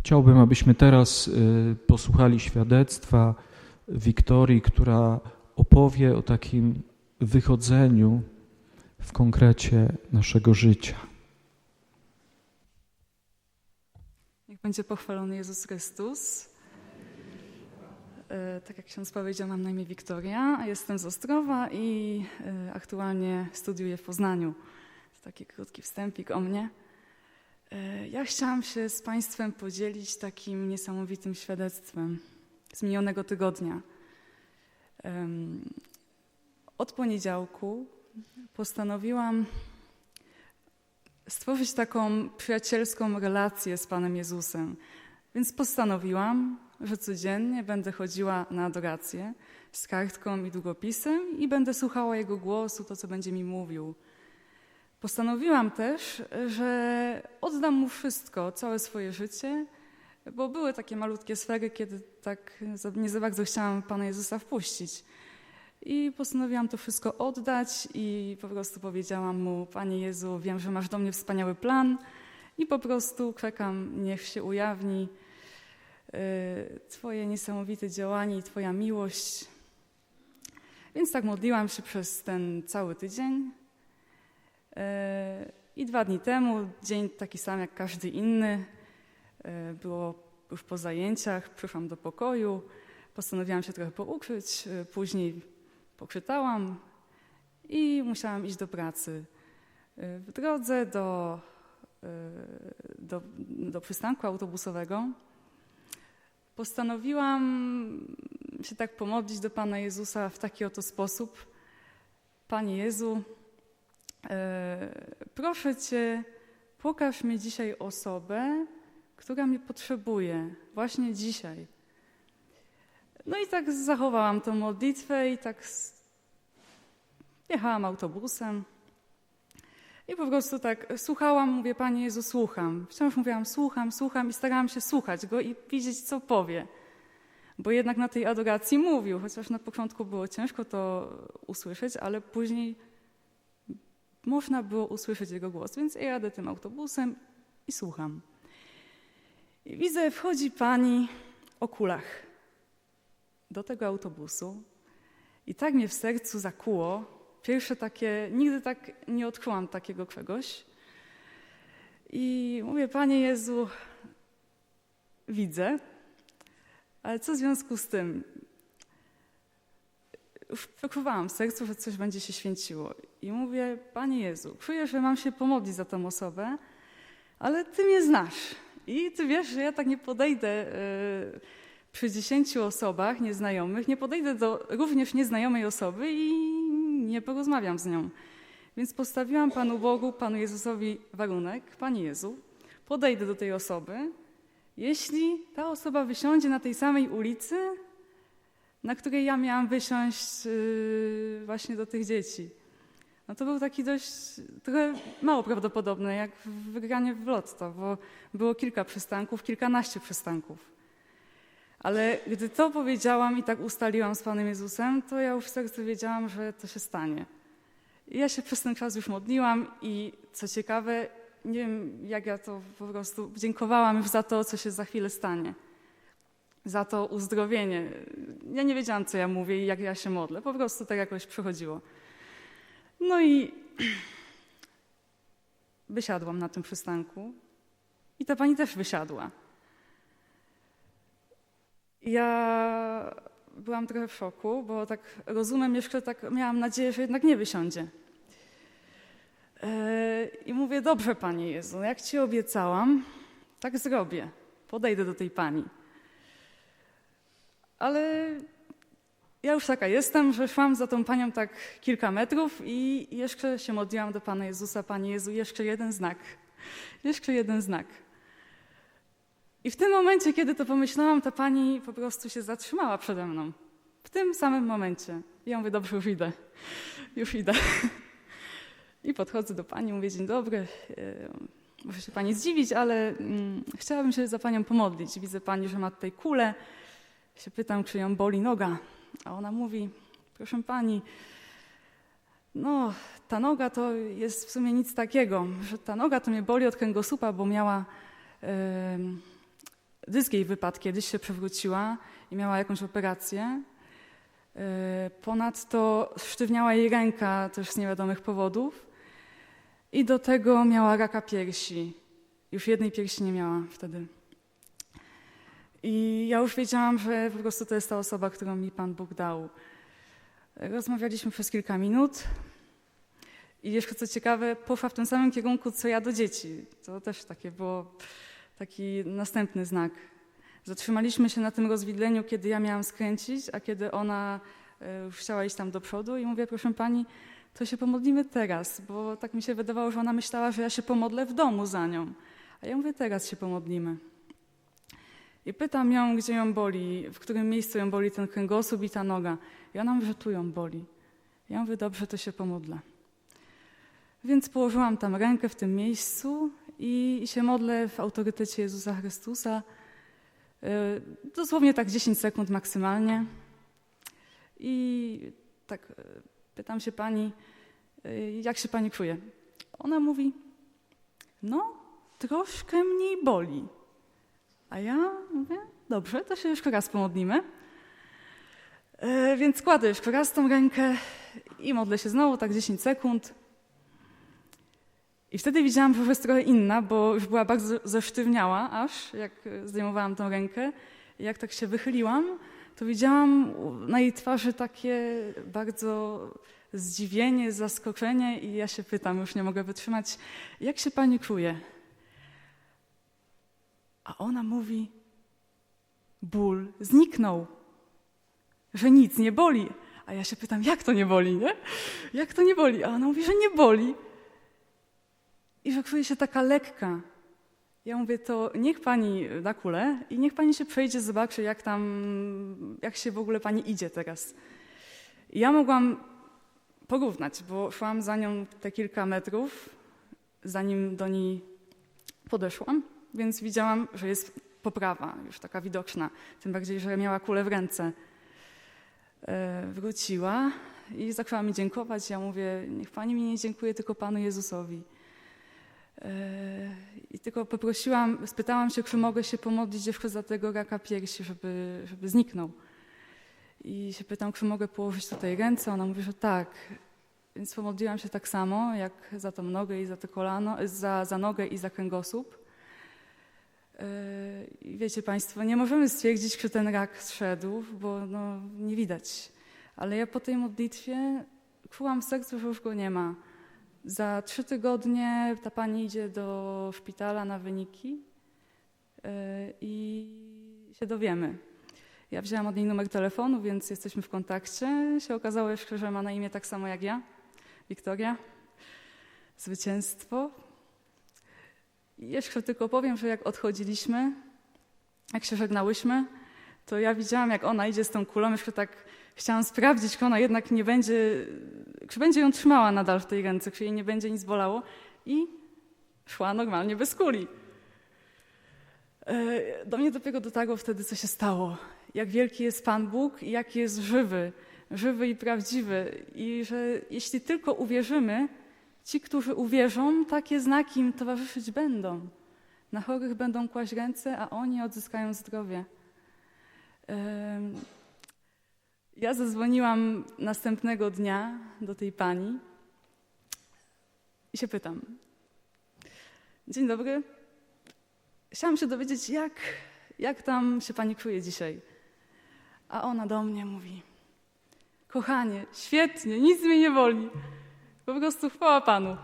Chciałbym, abyśmy teraz y, posłuchali świadectwa Wiktorii, która opowie o takim wychodzeniu w konkrecie naszego życia. Niech będzie pochwalony Jezus Chrystus. E, Tak jak ksiądz powiedział, mam na imię Wiktoria, a jestem z Ostrowa i e, aktualnie studiuję w Poznaniu. To taki krótki wstępik o mnie. E, Ja chciałam się z Państwem podzielić takim niesamowitym świadectwem z minionego tygodnia. Od poniedziałku postanowiłam stworzyć taką przyjacielską relację z Panem Jezusem. Więc postanowiłam, że codziennie będę chodziła na adorację z kartką i długopisem i będę słuchała Jego głosu, to co będzie mi mówił. Postanowiłam też, że oddam Mu wszystko, całe swoje życie, bo były takie malutkie sfery, kiedy tak nie za bardzo chciałam Pana Jezusa wpuścić. I postanowiłam to wszystko oddać i po prostu powiedziałam mu, Panie Jezu, wiem, że masz do mnie wspaniały plan i po prostu czekam, niech się ujawni y, Twoje niesamowite działanie i Twoja miłość. Więc tak modliłam się przez ten cały tydzień. I dwa dni temu, dzień taki sam jak każdy inny, y, było już po zajęciach, przyszłam do pokoju, postanowiłam się trochę poukryć, y, później poczytałam i musiałam iść do pracy. Y, W drodze do, do, do przystanku autobusowego postanowiłam się tak pomodlić do Pana Jezusa w taki oto sposób. Panie Jezu, e, proszę Cię, pokaż mi dzisiaj osobę, która mnie potrzebuje, właśnie dzisiaj. No i tak zachowałam tą modlitwę i tak jechałam autobusem. I po prostu tak słuchałam, mówię, Panie Jezu, słucham. Wciąż mówiłam, słucham, słucham i starałam się słuchać Go i widzieć, co powie. Bo jednak na tej adoracji mówił, chociaż na początku było ciężko to usłyszeć, ale później można było usłyszeć Jego głos. Więc ja jadę tym autobusem i słucham. I widzę, wchodzi Pani o kulach do tego autobusu i tak mnie w sercu zakuło. Pierwsze takie, nigdy tak nie odkryłam takiego czegoś. I mówię, Panie Jezu, widzę, ale co w związku z tym? Już w sercu, że coś będzie się święciło. I mówię, Panie Jezu, czuję, że mam się pomodlić za tą osobę, ale Ty mnie znasz. I Ty wiesz, że ja tak nie podejdę e, przy dziesięciu osobach nieznajomych, nie podejdę do również nieznajomej osoby i nie porozmawiam z nią. Więc postawiłam Panu Bogu, Panu Jezusowi warunek, Panie Jezu, podejdę do tej osoby, jeśli ta osoba wysiądzie na tej samej ulicy, na której ja miałam wysiąść yy, właśnie do tych dzieci. No to był taki dość trochę mało prawdopodobne, jak wygranie w lotto, bo było kilka przystanków, kilkanaście przystanków. Ale gdy to powiedziałam i tak ustaliłam z Panem Jezusem, to ja już w sercu wiedziałam, że to się stanie. I ja się przez ten czas już modliłam i co ciekawe, nie wiem jak ja to po prostu dziękowałam już za to, co się za chwilę stanie. Za to uzdrowienie. Ja nie wiedziałam, co ja mówię i jak ja się modlę. Po prostu tak jakoś przychodziło. No i wysiadłam na tym przystanku i ta pani też wysiadła. Ja byłam trochę w szoku, bo tak rozumiem, jeszcze tak miałam nadzieję, że jednak nie wysiądzie. E, I mówię, dobrze Panie Jezu, jak Ci obiecałam, tak zrobię. Podejdę do tej Pani. Ale ja już taka jestem, że szłam za tą Panią tak kilka metrów i jeszcze się modliłam do Pana Jezusa, Panie Jezu, jeszcze jeden znak. Jeszcze jeden znak. I w tym momencie, kiedy to pomyślałam, ta pani po prostu się zatrzymała przede mną. W tym samym momencie. Ja mówię, dobrze, już idę. Już idę. I podchodzę do pani, mówię, dzień dobry. e, Może się pani zdziwić, ale mm, chciałabym się za panią pomodlić. Widzę pani, że ma tutaj kulę. Się pytam, czy ją boli noga. A ona mówi, proszę pani, no, ta noga to jest w sumie nic takiego, że ta noga to mnie boli od kręgosłupa, bo miała em, dysk jej kiedyś się przewróciła i miała jakąś operację. E, Ponadto sztywniała jej ręka też z niewiadomych powodów. I do tego miała raka piersi. Już jednej piersi nie miała wtedy. I ja już wiedziałam, że po prostu to jest ta osoba, którą mi Pan Bóg dał. Rozmawialiśmy przez kilka minut. I jeszcze co ciekawe, poszła w tym samym kierunku, co ja do dzieci. To też takie było taki następny znak. Zatrzymaliśmy się na tym rozwidleniu, kiedy ja miałam skręcić, a kiedy ona e, już chciała iść tam do przodu i mówię, proszę pani, to się pomodlimy teraz, bo tak mi się wydawało, że ona myślała, że ja się pomodlę w domu za nią. A ja mówię, teraz się pomodlimy. I pytam ją, gdzie ją boli, w którym miejscu ją boli ten kręgosłup i ta noga. I ona mówi, że tu ją boli. Ja mówię, dobrze, to się pomodlę. Więc położyłam tam rękę w tym miejscu i się modlę w autorytecie Jezusa Chrystusa. E, Dosłownie tak 10 sekund maksymalnie. I tak e, pytam się pani, e, jak się pani czuje? Ona mówi, no, troszkę mniej boli. A ja mówię, dobrze, to się jeszcze raz pomodlimy. E, Więc kładę jeszcze raz tą rękę i modlę się znowu, tak 10 sekund. I wtedy widziałam, że jest trochę inna, bo już była bardzo zesztywniała aż, jak zdejmowałam tą rękę. Jak tak się wychyliłam, to widziałam na jej twarzy takie bardzo zdziwienie, zaskoczenie i ja się pytam, już nie mogę wytrzymać, jak się pani czuje? A ona mówi, ból zniknął, że nic nie boli. A ja się pytam, jak to nie boli, nie? Jak to nie boli? A ona mówi, że nie boli. I że czuje się taka lekka. Ja mówię, to niech pani da kulę i niech pani się przejdzie, zobaczy, jak tam, jak się w ogóle pani idzie teraz. I ja mogłam porównać, bo szłam za nią te kilka metrów, zanim do niej podeszłam, więc widziałam, że jest poprawa, już taka widoczna. Tym bardziej, że miała kulę w ręce. E, wróciła i zaczęła mi dziękować. Ja mówię, niech pani mi nie dziękuje, tylko Panu Jezusowi. E, I tylko poprosiłam, spytałam się, czy mogę się pomodlić jeszcze za tego raka piersi, żeby, żeby zniknął. I się pytam, czy mogę położyć tutaj ręce. Ona mówi, że tak. Więc pomodliłam się tak samo, jak za tą nogę i za to kolano, za, za nogę i za kręgosłup. E, I wiecie Państwo, nie możemy stwierdzić, czy ten rak zszedł, bo no, nie widać. Ale ja po tej modlitwie czułam w sercu, że już go nie ma. Za trzy tygodnie ta pani idzie do szpitala na wyniki e, i się dowiemy. Ja wzięłam od niej numer telefonu, więc jesteśmy w kontakcie. Się okazało jeszcze, że ma na imię tak samo jak ja, Wiktoria. Zwycięstwo. Jeszcze tylko powiem, że jak odchodziliśmy, jak się żegnałyśmy, to ja widziałam, jak ona idzie z tą kulą. Jeszcze tak chciałam sprawdzić, czy ona jednak nie będzie, czy będzie ją trzymała nadal w tej ręce, czy jej nie będzie nic bolało. I szła normalnie bez kuli. E, Do mnie dopiero dotarło wtedy, co się stało. Jak wielki jest Pan Bóg i jak jest żywy, żywy i prawdziwy. I że jeśli tylko uwierzymy, ci, którzy uwierzą, takie znaki im towarzyszyć będą. Na chorych będą kłaść ręce, a oni odzyskają zdrowie. Ja zadzwoniłam następnego dnia do tej pani i się pytam. Dzień dobry. Chciałam się dowiedzieć, jak, jak tam się pani czuje dzisiaj. A ona do mnie mówi: Kochanie, świetnie, nic mnie nie boli. Po prostu chwała Panu.